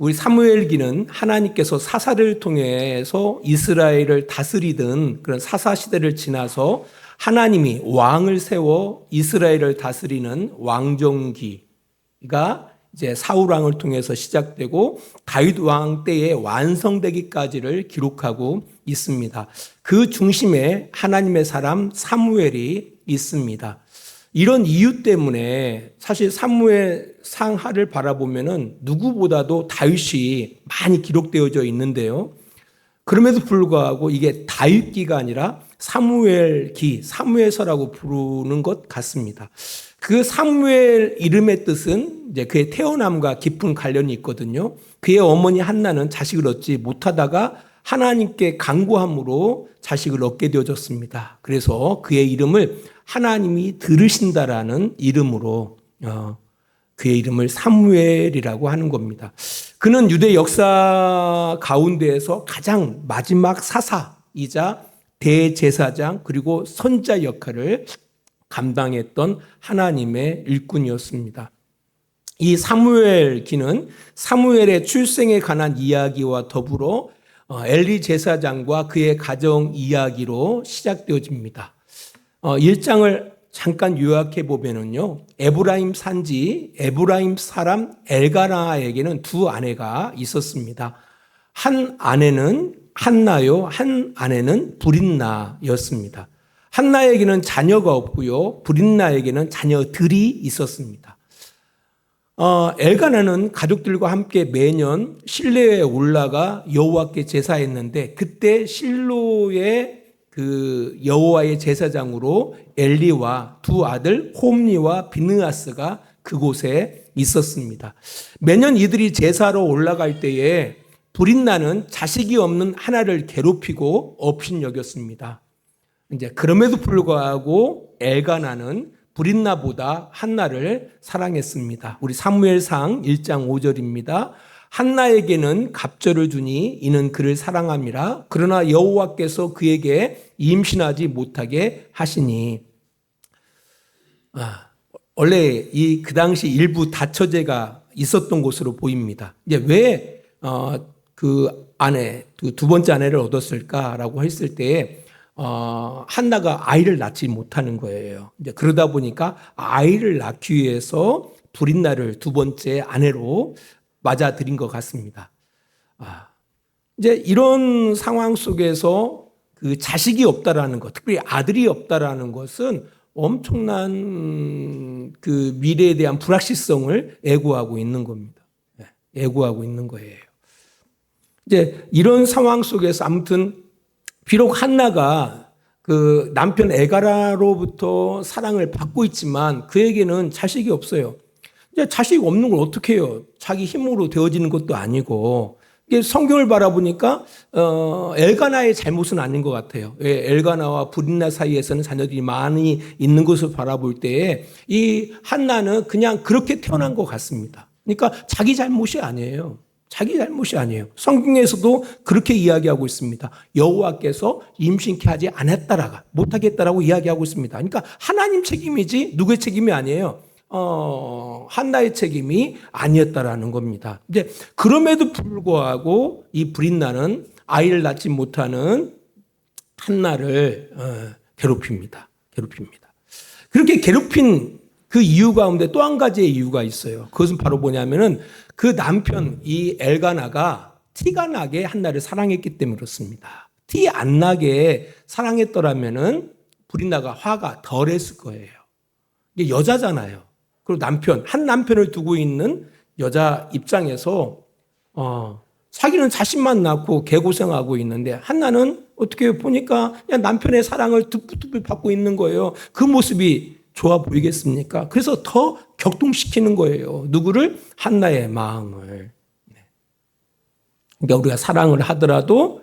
우리 사무엘기는 하나님께서 사사를 통해서 이스라엘을 다스리던 그런 사사 시대를 지나서 하나님이 왕을 세워 이스라엘을 다스리는 왕정기가 이제 사울 왕을 통해서 시작되고 다윗 왕 때에 완성되기까지를 기록하고 있습니다. 그 중심에 하나님의 사람 사무엘이 있습니다. 이런 이유 때문에 사실 사무엘 상하를 바라보면은 누구보다도 다윗이 많이 기록되어져 있는데요. 그럼에도 불구하고 이게 다윗기가 아니라 사무엘기, 사무엘서라고 부르는 것 같습니다. 그 사무엘 이름의 뜻은 이제 그의 태어남과 깊은 관련이 있거든요. 그의 어머니 한나는 자식을 얻지 못하다가 하나님께 간구함으로 자식을 얻게 되어졌습니다. 그래서 그의 이름을 하나님이 들으신다라는 이름으로 어, 그의 이름을 사무엘이라고 하는 겁니다. 그는 유대 역사 가운데에서 가장 마지막 사사이자 대제사장 그리고 선자 역할을 감당했던 하나님의 일꾼이었습니다. 이 사무엘 기는 사무엘의 출생에 관한 이야기와 더불어 어, 엘리 제사장과 그의 가정 이야기로 시작되어집니다. 1장을 잠깐 요약해 보면은요. 에브라임 산지 에브라임 사람 엘가나에게는 두 아내가 있었습니다. 한 아내는 한나요, 한 아내는 브린나였습니다. 한나에게는 자녀가 없고요. 브린나에게는 자녀들이 있었습니다. 어, 엘가나는 가족들과 함께 매년 실내에 올라가 여호와께 제사했는데 그때 실로의 그 여호와의 제사장으로 엘리와 두 아들 홈리와 비느아스가 그곳에 있었습니다. 매년 이들이 제사로 올라갈 때에 브린나는 자식이 없는 하나를 괴롭히고 업신 여겼습니다. 이제 그럼에도 불구하고 엘가나는 브린나보다 한나를 사랑했습니다. 우리 사무엘상 1장 5절입니다. 한나에게는 갑절을 주니 이는 그를 사랑함이라 그러나 여호와께서 그에게 임신하지 못하게 하시니 아, 원래 이 그 당시 일부 다처제가 있었던 곳으로 보입니다. 이제 왜그 어, 그 아내 그 두 번째 아내를 얻었을까라고 했을 때에 어, 한나가 아이를 낳지 못하는 거예요. 이제 그러다 보니까 아이를 낳기 위해서 브린나를 두 번째 아내로 맞아들인 것 같습니다. 아, 이제 이런 상황 속에서 그 자식이 없다라는 것, 특별히 아들이 없다라는 것은 엄청난 그 미래에 대한 불확실성을 애구하고 있는 겁니다. 네, 애구하고 있는 거예요. 이제 이런 상황 속에서 아무튼 비록 한나가 그 남편 에가라로부터 사랑을 받고 있지만 그에게는 자식이 없어요. 이제 자식 없는 걸 어떻게 해요? 자기 힘으로 되어지는 것도 아니고. 이게 성경을 바라보니까 어, 엘가나의 잘못은 아닌 것 같아요. 예, 엘가나와 브린나 사이에서는 자녀들이 많이 있는 것을 바라볼 때에 이 한나는 그냥 그렇게 태어난 것 같습니다. 그러니까 자기 잘못이 아니에요. 자기 잘못이 아니에요. 성경에서도 그렇게 이야기하고 있습니다. 여호와께서 임신케 하지 않았다라가 못하겠다라고 이야기하고 있습니다. 그러니까 하나님 책임이지 누구의 책임이 아니에요. 어, 한나의 책임이 아니었다라는 겁니다. 이제 그럼에도 불구하고 이 브린나는 아이를 낳지 못하는 한나를 어, 괴롭힙니다. 괴롭힙니다. 그렇게 괴롭힌 그 이유 가운데 또 한 가지의 이유가 있어요. 그것은 바로 뭐냐면은 그 남편 이 엘가나가 티가 나게 한나를 사랑했기 때문에 그렇습니다. 티 안 나게 사랑했더라면은 브린나가 화가 덜했을 거예요. 이게 여자잖아요. 그리고 남편 한 남편을 두고 있는 여자 입장에서 어, 자기는 자신만 낳고 개고생하고 있는데 한나는 어떻게 보니까 그냥 남편의 사랑을 듬뿍듬뿍 받고 있는 거예요. 그 모습이 좋아 보이겠습니까? 그래서 더 격동시키는 거예요. 누구를? 한나의 마음을. 네. 그러니까 우리가 사랑을 하더라도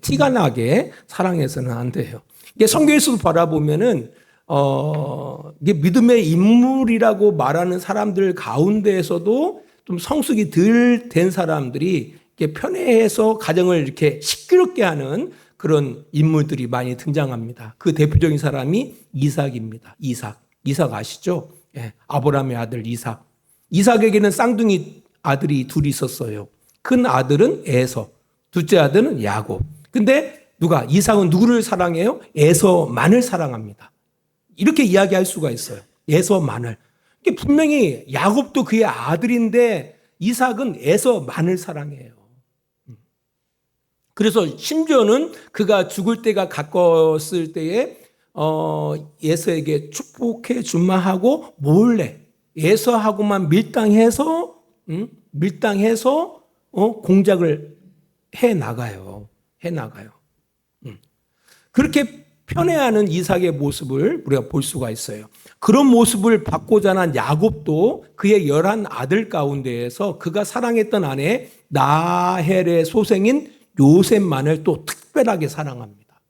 티가 나게 사랑해서는 안 돼요. 이게 성경에서도 바라보면은 어, 이게 믿음의 인물이라고 말하는 사람들 가운데에서도 좀 성숙이 덜 된 사람들이 이렇게 편애해서 가정을 이렇게 시끄럽게 하는 그런 인물들이 많이 등장합니다. 그 대표적인 사람이 이삭입니다. 이삭. 이삭 아시죠? 예, 아브라함의 아들 이삭. 이삭에게는 쌍둥이 아들이 둘이 있었어요. 큰 아들은 에서, 둘째 아들은 야곱. 근데 누가 이삭은 누구를 사랑해요? 에서만을 사랑합니다. 이렇게 이야기할 수가 있어요. 에서만을. 분명히 야곱도 그의 아들인데 이삭은 에서만을 사랑해요. 그래서 심지어는 그가 죽을 때가 가까웠을 때에 어, 예서에게 축복해 준마 하고 몰래 예서하고만 밀당해서 음? 밀당해서 어, 공작을 해 나가요. 해 나가요. 음. 그렇게 편애하는 이삭의 모습을 우리가 볼 수가 있어요. 그런 모습을 받고자 한 야곱도 그의 열한 아들 가운데에서 그가 사랑했던 아내 나헬의 소생인 요셉만을 또 특별하게 사랑합니다.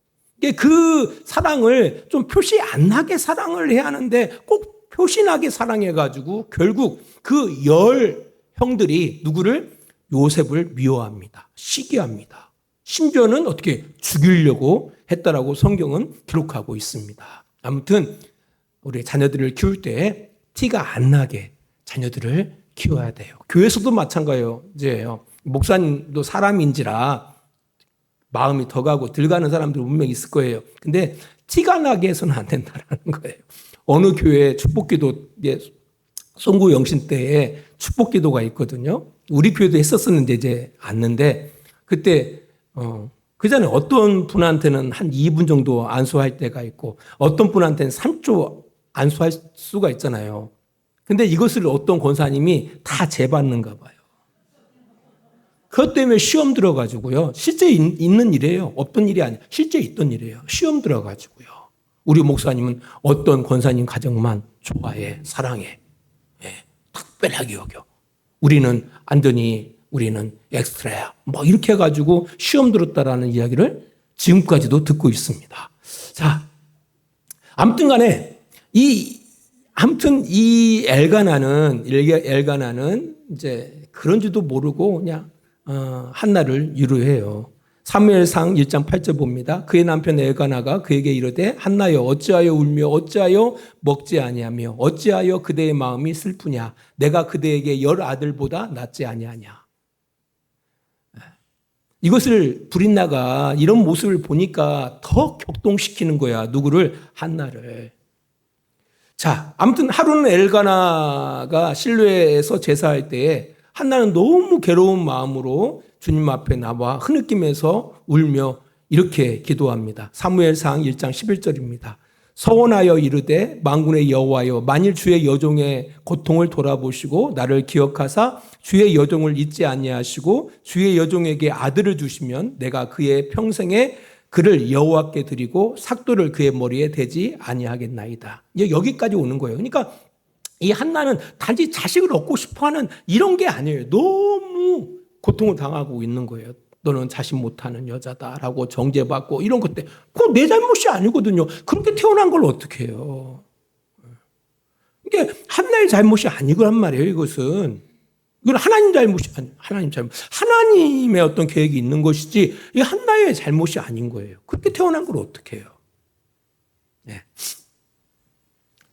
그 사랑을 좀 표시 안 나게 사랑을 해야 하는데 꼭 표시나게 사랑해가지고 결국 그 열 형들이 누구를 요셉을 미워합니다. 시기합니다. 심지어는 어떻게 죽이려고 했다라고 성경은 기록하고 있습니다. 아무튼 우리 자녀들을 키울 때 티가 안 나게 자녀들을 키워야 돼요. 교회에서도 마찬가지예요. 목사님도 사람인지라 마음이 더 가고 들 가는 사람들 분명히 있을 거예요. 근데 티가 나게 해서는 안 된다라는 거예요. 어느 교회 축복기도 송구 영신 때에 축복기도가 있거든요. 우리 교회도 했었었는데 이제 왔는데 그때 어, 그 전에 어떤 분한테는 한 2분 정도 안수할 때가 있고 어떤 분한테는 3초 안수할 수가 있잖아요. 근데 이것을 어떤 권사님이 다 재받는가 봐요. 그것 때문에 시험 들어가지고요. 실제 있는 일이에요. 없던 일이 아니에요. 실제 있던 일이에요. 시험 들어가지고요. 우리 목사님은 어떤 권사님 가정만 좋아해, 사랑해. 예, 특별하게 여겨. 우리는 안더니 우리는 엑스트라야. 뭐 이렇게 해가지고 시험 들었다라는 이야기를 지금까지도 듣고 있습니다. 자, 아무튼 간에 이, 아무튼 이 엘가나는, 엘가나는 이제 그런지도 모르고 그냥 어, 한나를 유로해요. 사무엘상 1장 8절 봅니다. 그의 남편 엘가나가 그에게 이르되 한나여 어찌하여 울며 어찌하여 먹지 아니하며 어찌하여 그대의 마음이 슬프냐 내가 그대에게 열 아들보다 낫지 아니하냐 이것을 브린나가 이런 모습을 보니까 더 격동시키는 거야 누구를 한나를 자 아무튼 하루는 엘가나가 실로에서 제사할 때에 한나는 너무 괴로운 마음으로 주님 앞에 나와 흐느끼면서 울며 이렇게 기도합니다. 사무엘상 1장 11절입니다. 서원하여 이르되 만군의 여호와여 만일 주의 여종의 고통을 돌아보시고 나를 기억하사 주의 여종을 잊지 아니하시고 주의 여종에게 아들을 주시면 내가 그의 평생에 그를 여호와께 드리고 삭도를 그의 머리에 대지 아니하겠나이다. 여기까지 오는 거예요. 그러니까 이 한나는 단지 자식을 얻고 싶어 하는 이런 게 아니에요. 너무 고통을 당하고 있는 거예요. 너는 자식 못하는 여자다라고 정죄받고 이런 것 때, 그거 내 잘못이 아니거든요. 그렇게 태어난 걸 어떻게 해요? 이게 한나의 잘못이 아니란 말이에요, 이것은. 이건 하나님 잘못이 아니, 하나님 잘못. 하나님의 어떤 계획이 있는 것이지, 이 한나의 잘못이 아닌 거예요. 그렇게 태어난 걸 어떻게 해요? 네.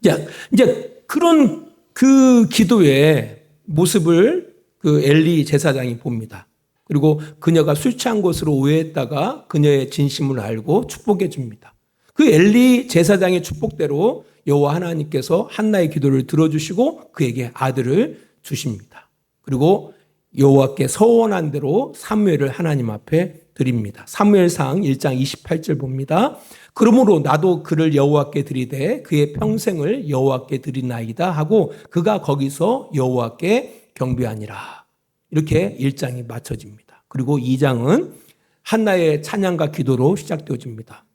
자, 이제 그런 그 기도의 모습을 그 엘리 제사장이 봅니다. 그리고 그녀가 술 취한 것으로 오해했다가 그녀의 진심을 알고 축복해 줍니다. 그 엘리 제사장의 축복대로 여호와 하나님께서 한나의 기도를 들어주시고 그에게 아들을 주십니다. 그리고 여호와께 서원한 대로 사무엘을 하나님 앞에 드립니다. 사무엘상 1장 28절 봅니다. 그러므로 나도 그를 여호와께 드리되 그의 평생을 여호와께 드리나이다 하고 그가 거기서 여호와께 경배하니라. 이렇게 1장이 맞춰집니다. 그리고 2장은 한나의 찬양과 기도로 시작되어집니다.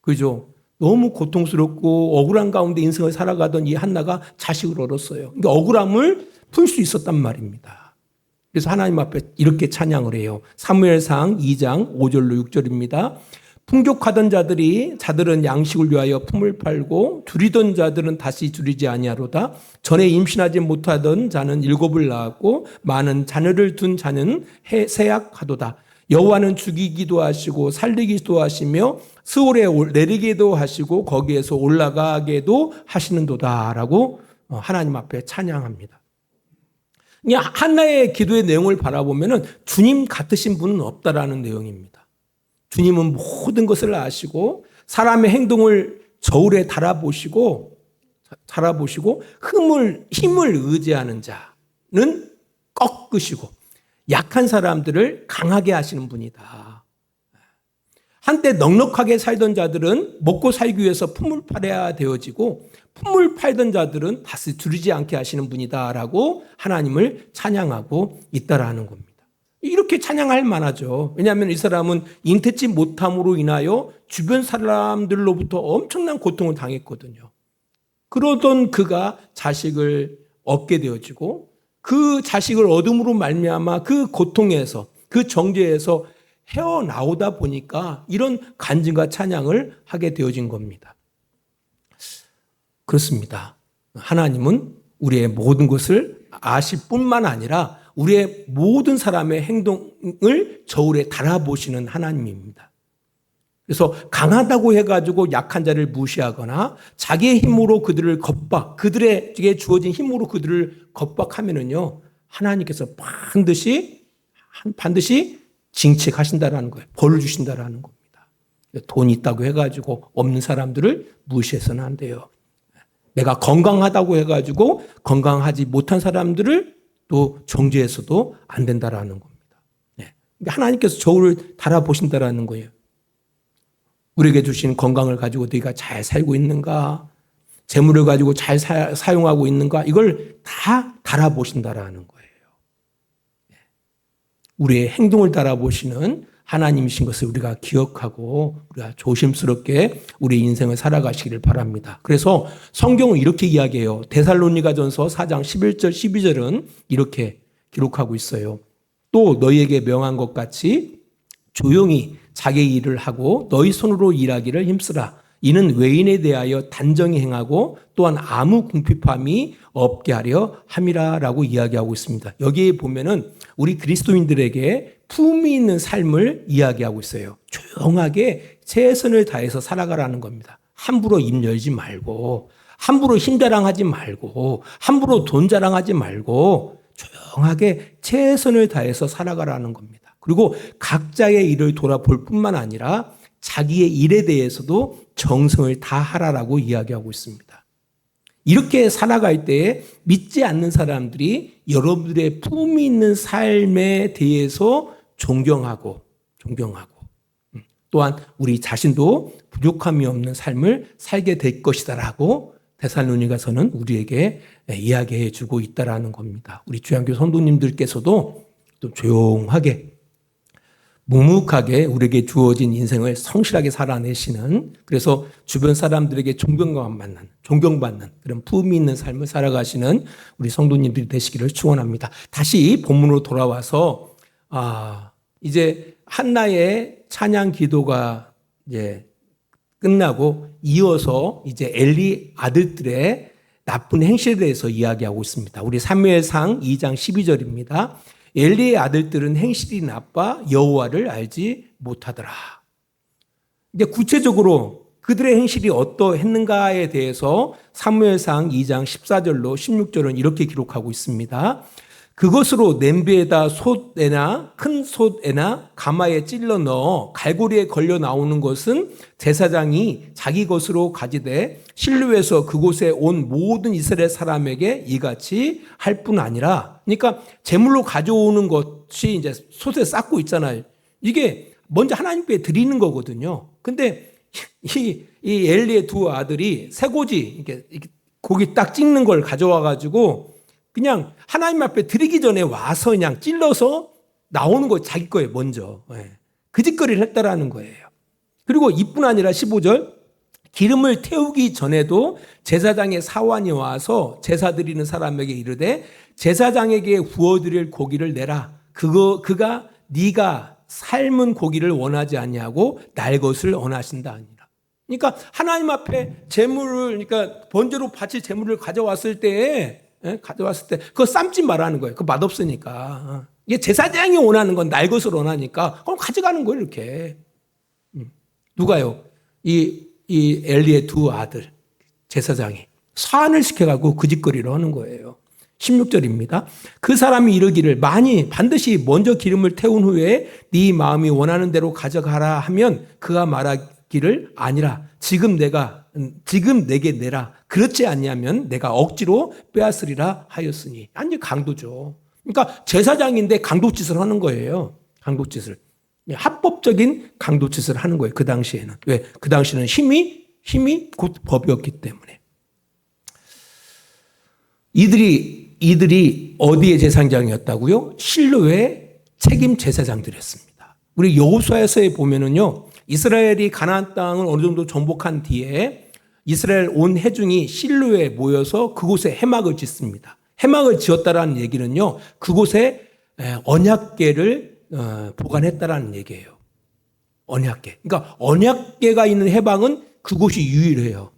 그죠? 너무 고통스럽고 억울한 가운데 인생을 살아가던 이 한나가 자식을 얻었어요. 그러니까 억울함을 풀 수 있었단 말입니다. 그래서 하나님 앞에 이렇게 찬양을 해요. 사무엘상 2장 5절로 6절입니다. 풍족하던 자들이 자들은 양식을 위하여 품을 팔고 줄이던 자들은 다시 줄이지 아니하로다. 전에 임신하지 못하던 자는 일곱을 낳았고 많은 자녀를 둔 자는 세약하도다. 여호와는 죽이기도 하시고 살리기도 하시며 스올에 내리기도 하시고 거기에서 올라가게도 하시는도다라고 어, 하나님 앞에 찬양합니다. 이 한나의 기도의 내용을 바라보면은 주님 같으신 분은 없다라는 내용입니다. 주님은 모든 것을 아시고 사람의 행동을 저울에 달아보시고 달아보시고 힘을 힘을 의지하는 자는 꺾으시고 약한 사람들을 강하게 하시는 분이다. 한때 넉넉하게 살던 자들은 먹고 살기 위해서 품을 팔아야 되어지고 품을 팔던 자들은 다시 두르지 않게 하시는 분이다라고 하나님을 찬양하고 있다라는 겁니다. 이렇게 찬양할 만하죠. 왜냐하면 이 사람은 잉태치 못함으로 인하여 주변 사람들로부터 엄청난 고통을 당했거든요. 그러던 그가 자식을 얻게 되어지고 그 자식을 얻음으로 말미암아 그 고통에서 그 정죄에서 헤어나오다 보니까 이런 간증과 찬양을 하게 되어진 겁니다. 그렇습니다. 하나님은 우리의 모든 것을 아실 뿐만 아니라 우리의 모든 사람의 행동을 저울에 달아보시는 하나님입니다. 그래서 강하다고 해가지고 약한 자를 무시하거나 자기의 힘으로 그들을 겁박, 그들에게 주어진 힘으로 그들을 겁박하면은요, 하나님께서 반드시, 반드시 징책하신다라는 거예요. 벌을 주신다라는 겁니다. 돈 있다고 해가지고 없는 사람들을 무시해서는 안 돼요. 내가 건강하다고 해가지고 건강하지 못한 사람들을 또 정죄해서도 안 된다라는 겁니다. 네. 하나님께서 저울을 달아보신다라는 거예요. 우리에게 주신 건강을 가지고 너희가 잘 살고 있는가? 재물을 가지고 잘 사, 용하고 있는가? 이걸 다 달아보신다라는 거예요. 네. 우리의 행동을 달아보시는 하나님이신 것을 우리가 기억하고 우리가 조심스럽게 우리 인생을 살아가시기를 바랍니다. 그래서 성경은 이렇게 이야기해요. 데살로니가전서 4장 11절 12절은 이렇게 기록하고 있어요. 또 너희에게 명한 것 같이 조용히 자기 일을 하고 너희 손으로 일하기를 힘쓰라. 이는 외인에 대하여 단정히 행하고 또한 아무 궁핍함이 없게 하려 함이라라고 이야기하고 있습니다. 여기에 보면은 우리 그리스도인들에게 품이 있는 삶을 이야기하고 있어요. 조용하게 최선을 다해서 살아가라는 겁니다. 함부로 입 열지 말고 함부로 힘 자랑하지 말고 함부로 돈 자랑하지 말고 조용하게 최선을 다해서 살아가라는 겁니다. 그리고 각자의 일을 돌아볼 뿐만 아니라 자기의 일에 대해서도 정성을 다하라라고 이야기하고 있습니다. 이렇게 살아갈 때에 믿지 않는 사람들이 여러분들의 품이 있는 삶에 대해서 존경하고 존경하고 음, 또한 우리 자신도 부족함이 없는 삶을 살게 될 것이다라고 데살로니가서는 우리에게 이야기해 주고 있다라는 겁니다. 우리 주양교 성도님들께서도 또 조용하게 묵묵하게 우리에게 주어진 인생을 성실하게 살아내시는 그래서 주변 사람들에게 존경받는 존경받는 그런 품이 있는 삶을 살아가시는 우리 성도님들이 되시기를 축원합니다. 다시 본문으로 돌아와서 아 이제 한나의 찬양 기도가 이제 끝나고 이어서 이제 엘리 아들들의 나쁜 행실에 대해서 이야기하고 있습니다. 우리 사무엘상 2장 12절입니다. 엘리의 아들들은 행실이 나빠 여호와를 알지 못하더라. 이제 구체적으로 그들의 행실이 어떠했는가에 대해서 사무엘상 2장 14절로 16절은 이렇게 기록하고 있습니다. 그것으로 냄비에다 솥에나 큰 솥에나 가마에 찔러 넣어 갈고리에 걸려 나오는 것은 제사장이 자기 것으로 가지되 실루에서 그곳에 온 모든 이스라엘 사람에게 이같이 할 뿐 아니라 그러니까 제물로 가져오는 것이 이제 솥에 쌓고 있잖아요. 이게 먼저 하나님께 드리는 거거든요. 근데 이, 이 엘리의 두 아들이 새고지 이렇게, 이렇게 고기 딱 찍는 걸 가져와 가지고 그냥 하나님 앞에 드리기 전에 와서 그냥 찔러서 나오는 거 자기 거에 먼저. 예. 그 짓거리를 했다라는 거예요. 그리고 이뿐 아니라 15절 기름을 태우기 전에도 제사장의 사환이 와서 제사 드리는 사람에게 이르되 제사장에게 구워 드릴 고기를 내라. 그거 그가 네가 삶은 고기를 원하지 아니하고 날 것을 원하신다. 그러니까 하나님 앞에 재물을 그러니까 번제로 바칠 재물을 가져왔을 때에 예? 가져왔을 때 그거 삶지 말라는 거예요. 그 맛없으니까. 이게 제사장이 원하는 건 날 것을 원하니까 그럼 가져가는 거예요, 이렇게. 음. 누가요? 이, 이 엘리의 두 아들, 제사장이 사안을 시켜가고 그 짓거리를 하는 거예요. 16절입니다. 그 사람이 이르기를 많이 반드시 먼저 기름을 태운 후에 네 마음이 원하는 대로 가져가라 하면 그가 말하기를 아니라 지금 내가 음, 지금 내게 내라 그렇지 않냐면 내가 억지로 빼앗으리라 하였으니 완전 강도죠. 그러니까 제사장인데 강도짓을 하는 거예요. 강도짓을 합법적인 강도짓을 하는 거예요. 그 당시에는 왜? 그 당시에는 힘이 힘이 곧 법이었기 때문에 이들이 이들이 어디의 제사장이었다고요? 실로의 책임 제사장들이었습니다. 우리 여호수아서에 보면은요. 이스라엘이 가나안 땅을 어느 정도 정복한 뒤에 이스라엘 온 회중이 실로에 모여서 그곳에 해막을 짓습니다. 해막을 지었다라는 얘기는요. 그곳에 언약궤를 어, 보관했다라는 얘기예요. 언약궤. 그러니까 언약궤가 있는 해방은 그곳이 유일해요.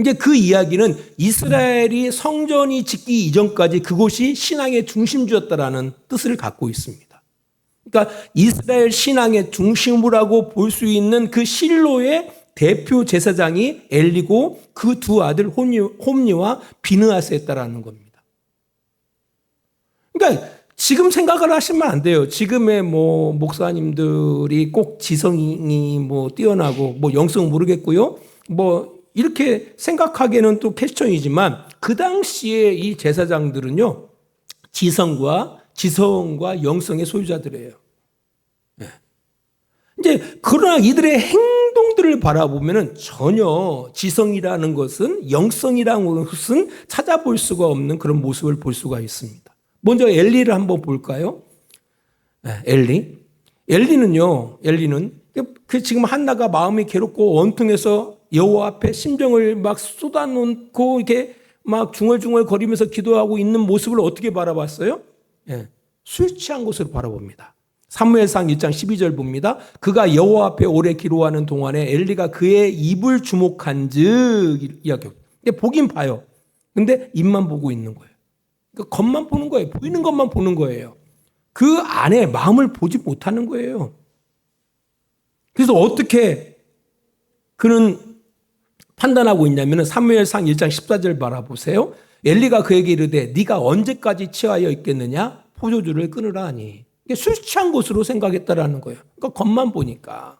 이제 그 이야기는 이스라엘이 성전이 짓기 이전까지 그곳이 신앙의 중심지였다라는 뜻을 갖고 있습니다. 그러니까 이스라엘 신앙의 중심이라고 볼 수 있는 그 실로의 대표 제사장이 엘리고 그 두 아들 홈니와 비느아스였다라는 겁니다. 그러니까 지금 생각을 하시면 안 돼요. 지금의 뭐 목사님들이 꼭 지성이 뭐 뛰어나고 뭐 영성 모르겠고요. 뭐 이렇게 생각하기에는 또 퀘스천이지만 그 당시에 이 제사장들은요. 지성과 지성과 영성의 소유자들이에요. 네. 이제 그러나 이들의 행동들을 바라보면 전혀 지성이라는 것은 영성이라는 것은 찾아볼 수가 없는 그런 모습을 볼 수가 있습니다. 먼저 엘리를 한번 볼까요? 네, 엘리. 엘리는요, 엘리는 그 지금 한나가 마음이 괴롭고 원통해서 여호와 앞에 심정을 막 쏟아놓고 이렇게 막 중얼중얼 거리면서 기도하고 있는 모습을 어떻게 바라봤어요? 예, 술 취한 것으로 바라봅니다. 사무엘상 1장 12절 봅니다. 그가 여호와 앞에 오래 기도하는 동안에 엘리가 그의 입을 주목한즉 이야기. 보긴 봐요. 근데 입만 보고 있는 거예요. 그러니까 겉만 보는 거예요. 보이는 것만 보는 거예요. 그 안에 마음을 보지 못하는 거예요. 그래서 어떻게 그는 판단하고 있냐면 사무엘상 1장 14절 바라보세요. 엘리가 그에게 이르되 네가 언제까지 취하여 있겠느냐? 포도주를 끊으라 하니. 술 취한 것으로 생각했다라는 거예요. 그러니까 겉만 보니까.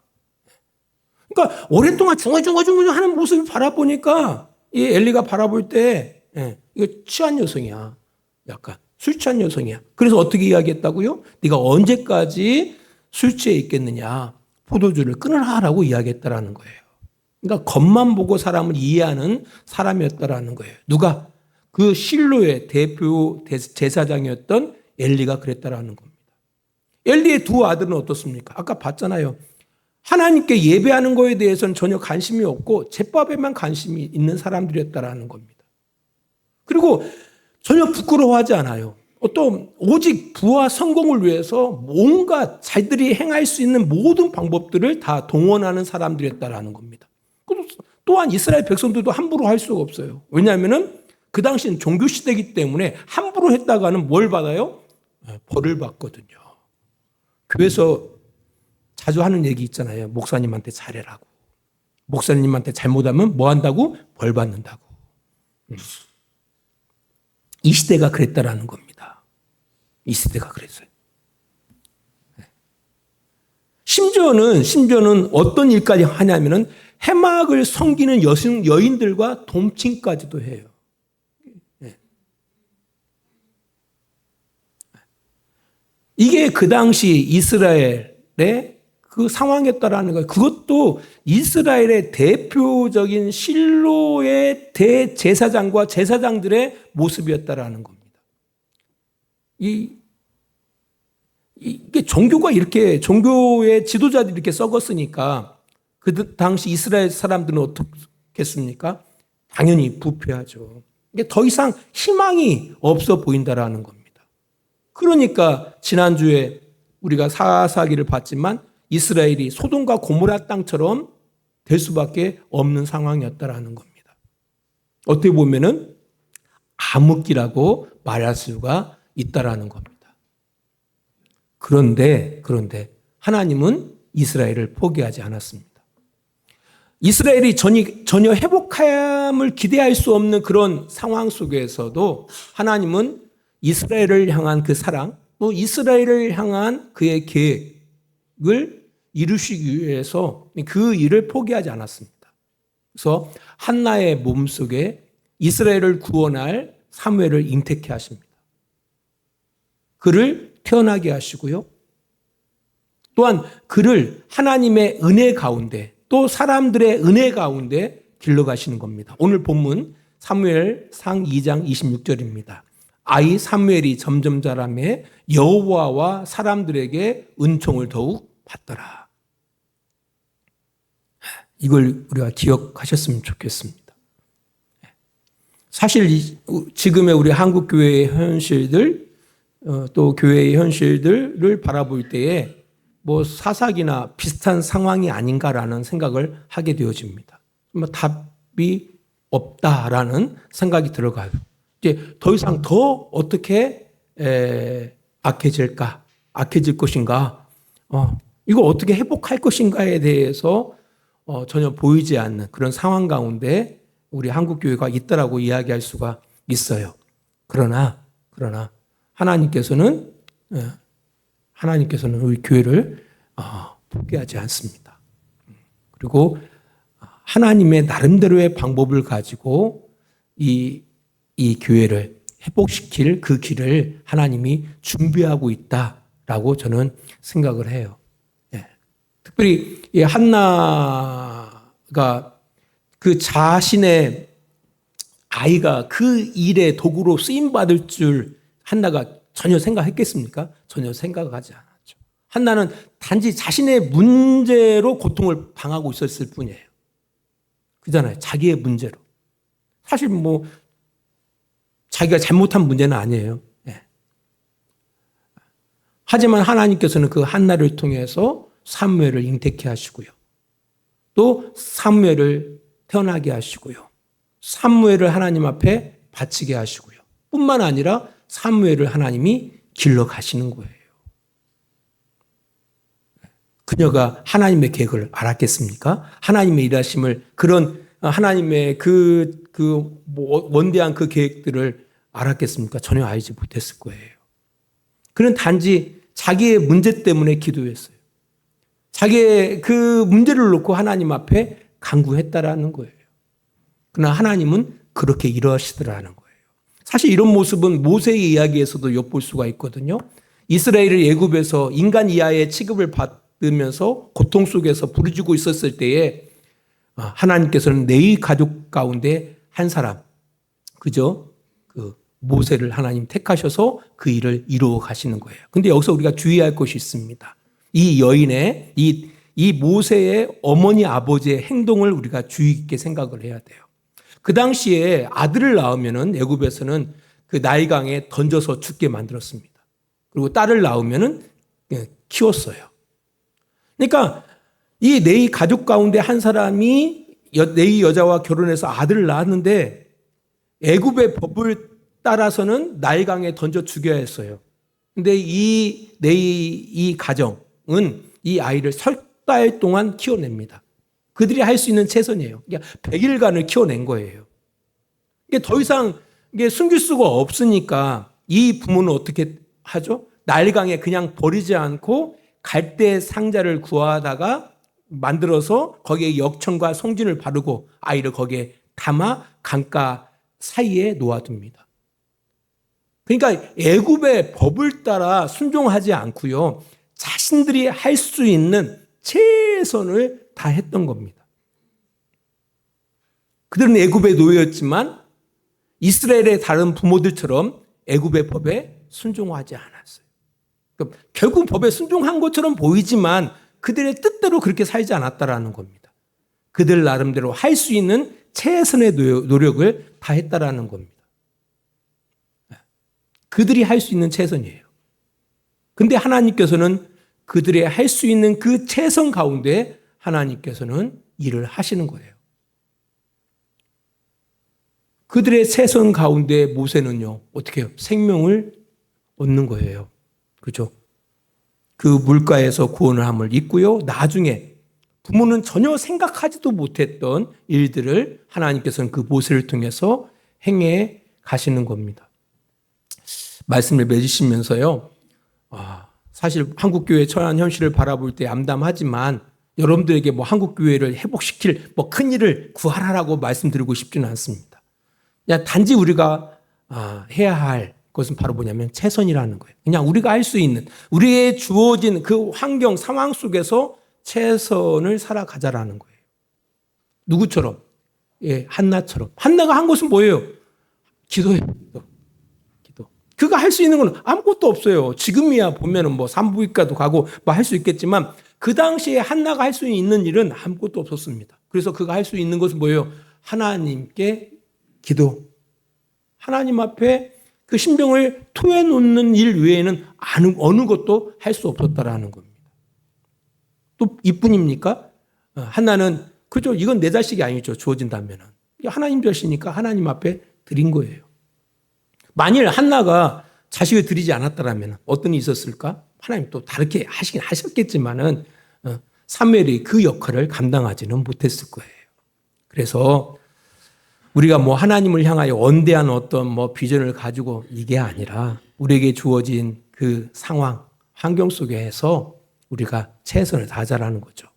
그러니까 오랫동안 중얼중얼중얼 하는 모습을 바라보니까 이 엘리가 바라볼 때 예, 이거 취한 여성이야. 약간 술 취한 여성이야. 그래서 어떻게 이야기했다고요? 네가 언제까지 술 취해 있겠느냐? 포도주를 끊으라라고 이야기했다라는 거예요. 그러니까 겉만 보고 사람을 이해하는 사람이었다라는 거예요. 누가 그 실로의 대표 제사장이었던 엘리가 그랬다라는 겁니다. 엘리의 두 아들은 어떻습니까? 아까 봤잖아요. 하나님께 예배하는 거에 대해서는 전혀 관심이 없고 제밥에만 관심이 있는 사람들이었다라는 겁니다. 그리고 전혀 부끄러워하지 않아요. 또 오직 부와 성공을 위해서 뭔가 자들이 행할 수 있는 모든 방법들을 다 동원하는 사람들이었다라는 겁니다. 또한 이스라엘 백성들도 함부로 할 수가 없어요. 왜냐하면은 그 당시는 종교 시대이기 때문에 함부로 했다가는 뭘 받아요? 네, 벌을 받거든요. 교회에서 자주 하는 얘기 있잖아요. 목사님한테 잘해라고. 목사님한테 잘못하면 뭐 한다고? 벌 받는다고. 음. 이 시대가 그랬다라는 겁니다. 이 시대가 그랬어요. 네. 심지어는 심지어는 어떤 일까지 하냐면은 해막을 섬기는 여성 여인들과 동침까지도 해요. 네. 이게 그 당시 이스라엘의 그 상황이었다라는 거예요. 그것도 이스라엘의 대표적인 실로의 대제사장과 제사장들의 모습이었다라는 겁니다. 이 이게 종교가 이렇게 종교의 지도자들이 이렇게 썩었으니까 그 당시 이스라엘 사람들은 어떻겠습니까? 당연히 부패하죠. 이게 더 이상 희망이 없어 보인다라는 겁니다. 그러니까 지난주에 우리가 사사기를 봤지만 이스라엘이 소돔과 고모라 땅처럼 될 수밖에 없는 상황이었다라는 겁니다. 어떻게 보면은 암흑기라고 말할 수가 있다라는 겁니다. 그런데 그런데 하나님은 이스라엘을 포기하지 않았습니다. 이스라엘이 전이, 전혀 회복함을 기대할 수 없는 그런 상황 속에서도 하나님은 이스라엘을 향한 그 사랑, 또 이스라엘을 향한 그의 계획을 이루시기 위해서 그 일을 포기하지 않았습니다. 그래서 한나의 몸 속에 이스라엘을 구원할 사무엘을 잉태케 하십니다. 그를 태어나게 하시고요. 또한 그를 하나님의 은혜 가운데 또 사람들의 은혜 가운데 길러 가시는 겁니다. 오늘 본문 사무엘 상 2장 26절입니다. 아이 사무엘이 점점 자라매 여호와와 사람들에게 은총을 더욱 받더라. 이걸 우리가 기억하셨으면 좋겠습니다. 사실 지금의 우리 한국 교회의 현실들 어, 또 교회의 현실들을 바라볼 때에 뭐 사사기나 비슷한 상황이 아닌가라는 생각을 하게 되어집니다. 뭐 답이 없다라는 생각이 들어가요. 이제 더 이상 더 어떻게 에, 악해질까, 악해질 것인가, 어, 이거 어떻게 회복할 것인가에 대해서 어, 전혀 보이지 않는 그런 상황 가운데 우리 한국 교회가 있다라고 이야기할 수가 있어요. 그러나 그러나 하나님께서는 예, 하나님께서는 우리 교회를 어, 포기하지 않습니다. 그리고 하나님의 나름대로의 방법을 가지고 이, 이 교회를 회복시킬 그 길을 하나님이 준비하고 있다라고 저는 생각을 해요. 예. 특별히 이 한나가 그 자신의 아이가 그 일의 도구로 쓰임 받을 줄 한나가 전혀 생각했겠습니까? 전혀 생각하지 않았죠. 한나는 단지 자신의 문제로 고통을 당하고 있었을 뿐이에요. 그잖아요. 자기의 문제로. 사실 뭐 자기가 잘못한 문제는 아니에요. 네. 하지만 하나님께서는 그 한나를 통해서 사무엘을 잉태케 하시고요. 또 사무엘을 태어나게 하시고요. 사무엘을 하나님 앞에 바치게 하시고요. 뿐만 아니라 사무엘을 하나님이 길러 가시는 거예요. 그녀가 하나님의 계획을 알았겠습니까? 하나님의 일하심을 그런 하나님의 그, 그 원대한 그 계획들을 알았겠습니까? 전혀 알지 못했을 거예요. 그는 단지 자기의 문제 때문에 기도했어요. 자기의 그 문제를 놓고 하나님 앞에 간구했다라는 거예요. 그러나 하나님은 그렇게 일하시더라는 거예요. 사실 이런 모습은 모세의 이야기에서도 엿볼 수가 있거든요. 이스라엘을 예굽에서 인간 이하의 취급을 받으면서 고통 속에서 부르짖고 있었을 때에 아, 하나님께서는 네 가족 가운데 한 사람, 그죠? 그 모세를 하나님 택하셔서 그 일을 이루어 가시는 거예요. 근데 여기서 우리가 주의할 것이 있습니다. 이 여인의, 이, 이 모세의 어머니 아버지의 행동을 우리가 주의 깊게 생각을 해야 돼요. 그 당시에 아들을 낳으면은 애굽에서는 그 나일강에 던져서 죽게 만들었습니다. 그리고 딸을 낳으면은 예, 키웠어요. 그러니까 이 네이 가족 가운데 한 사람이 네이 여자와 결혼해서 아들을 낳았는데 애굽의 법을 따라서는 나일강에 던져 죽여야 했어요. 근데 이 네이 이 가정은 이 아이를 설달 동안 키워냅니다. 그들이 할 수 있는 최선이에요. 그러니까 100일간을 키워낸 거예요. 이게 더 이상 이게 숨길 수가 없으니까 이 부모는 어떻게 하죠? 날강에 그냥 버리지 않고 갈대 상자를 구하다가 만들어서 거기에 역청과 송진을 바르고 아이를 거기에 담아 강가 사이에 놓아둡니다. 그러니까 애굽의 법을 따라 순종하지 않고요. 자신들이 할 수 있는 최선을 다 했던 겁니다. 그들은 애굽의 노예였지만 이스라엘의 다른 부모들처럼 애굽의 법에 순종하지 않았어요. 그러니까 결국 법에 순종한 것처럼 보이지만 그들의 뜻대로 그렇게 살지 않았다라는 겁니다. 그들 나름대로 할 수 있는 최선의 노력을 다 했다라는 겁니다. 그들이 할 수 있는 최선이에요. 근데 하나님께서는 그들의 할 수 있는 그 최선 가운데 하나님께서는 일을 하시는 거예요. 그들의 세선 가운데 모세는요, 어떻게 해요? 생명을 얻는 거예요. 그죠? 그 물가에서 구원을 함을 입고요. 나중에 부모는 전혀 생각하지도 못했던 일들을 하나님께서는 그 모세를 통해서 행해 가시는 겁니다. 말씀을 맺으시면서요. 아, 사실 한국 교회 처한 현실을 바라볼 때 암담하지만 여러분들에게 뭐 한국 교회를 회복시킬 뭐 큰 일을 구하라라고 말씀드리고 싶지는 않습니다. 그냥 단지 우리가 아, 해야 할 것은 바로 뭐냐면 최선이라는 거예요. 그냥 우리가 할 수 있는 우리의 주어진 그 환경 상황 속에서 최선을 살아가자라는 거예요. 누구처럼? 예, 한나처럼. 한나가 한 것은 뭐예요? 기도해요. 그가 할 수 있는 건 아무것도 없어요. 지금이야 보면은 뭐 산부인과도 가고 뭐 할 수 있겠지만 그 당시에 한나가 할 수 있는 일은 아무것도 없었습니다. 그래서 그가 할 수 있는 것은 뭐예요? 하나님께 기도. 하나님 앞에 그 신병을 토해 놓는 일 외에는 어느 것도 할 수 없었다라는 겁니다. 또 이뿐입니까? 어, 한나는 그죠? 이건 내 자식이 아니죠. 주어진다면은 하나님 자식이니까 하나님 앞에 드린 거예요. 만일 한나가 자식을 드리지 않았다라면 어떤 일이 있었을까? 하나님 또 다르게 하시긴 하셨겠지만은 어, 사무엘이 그 역할을 감당하지는 못했을 거예요. 그래서 우리가 뭐 하나님을 향하여 원대한 어떤 뭐 비전을 가지고 이게 아니라 우리에게 주어진 그 상황, 환경 속에서 우리가 최선을 다하자라는 거죠.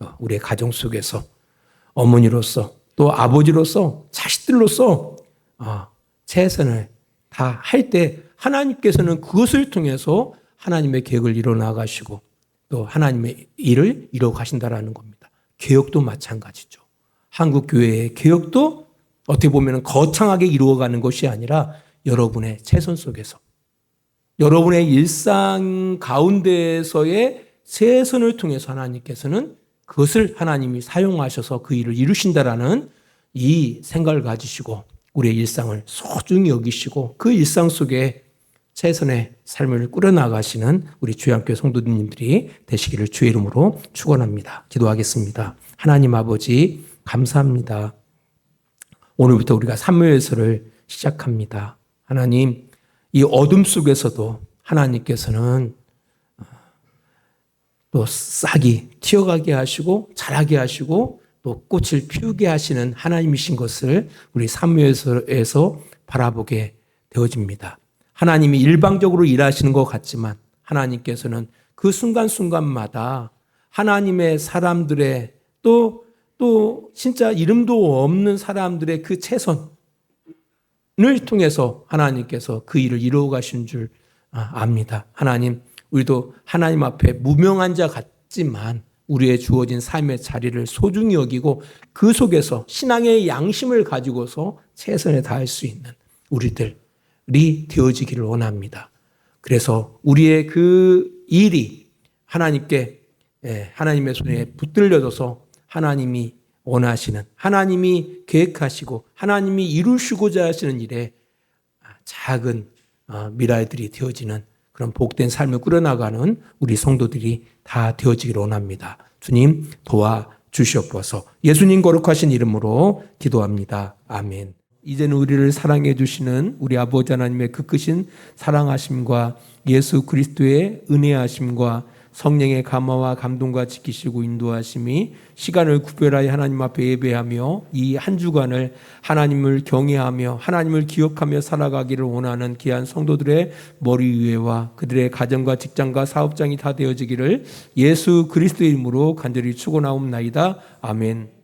어, 우리의 가정 속에서 어머니로서 또 아버지로서 자식들로서 어, 최선을 다 할 때 하나님께서는 그것을 통해서 하나님의 계획을 이뤄 나가시고 또 하나님의 일을 이뤄 가신다라는 겁니다. 개혁도 마찬가지죠. 한국 교회의 개혁도 어떻게 보면 거창하게 이루어가는 것이 아니라 여러분의 최선 속에서 여러분의 일상 가운데에서의 최선을 통해서 하나님께서는 그것을 하나님이 사용하셔서 그 일을 이루신다라는 이 생각을 가지시고 우리의 일상을 소중히 여기시고 그 일상 속에 최선의 삶을 꾸려나가시는 우리 주양교회 성도님들이 되시기를 주의 이름으로 축원합니다. 기도하겠습니다. 하나님 아버지 감사합니다. 오늘부터 우리가 사무엘서를 시작합니다. 하나님 이 어둠 속에서도 하나님께서는 어, 또 싹이 튀어가게 하시고 자라게 하시고 또 꽃을 피우게 하시는 하나님이신 것을 우리 사무엘서에서 바라보게 되어집니다. 하나님이 일방적으로 일하시는 것 같지만 하나님께서는 그 순간순간마다 하나님의 사람들의 또, 또 진짜 이름도 없는 사람들의 그 최선을 통해서 하나님께서 그 일을 이루어 가신 줄 아, 압니다. 하나님, 우리도 하나님 앞에 무명한 자 같지만 우리의 주어진 삶의 자리를 소중히 여기고 그 속에서 신앙의 양심을 가지고서 최선을 다할 수 있는 우리들 리 되어지기를 원합니다. 그래서 우리의 그 일이 하나님께 예, 하나님의 손에 붙들려져서 하나님이 원하시는 하나님이 계획하시고 하나님이 이루시고자 하시는 일에 작은 어, 미라들이 되어지는 그런 복된 삶을 꾸려나가는 우리 성도들이 다 되어지기를 원합니다. 주님 도와 주시옵소서. 예수님 거룩하신 이름으로 기도합니다. 아멘. 이제는 우리를 사랑해 주시는 우리 아버지 하나님의 그 크신 사랑하심과 예수 그리스도의 은혜하심과 성령의 감화와 감동과 지키시고 인도하심이 시간을 구별하여 하나님 앞에 예배하며 이 한 주간을 하나님을 경외하며 하나님을 기억하며 살아가기를 원하는 귀한 성도들의 머리 위에와 그들의 가정과 직장과 사업장이 다 되어지기를 예수 그리스도의 이름으로 간절히 축원하옵나이다. 아멘.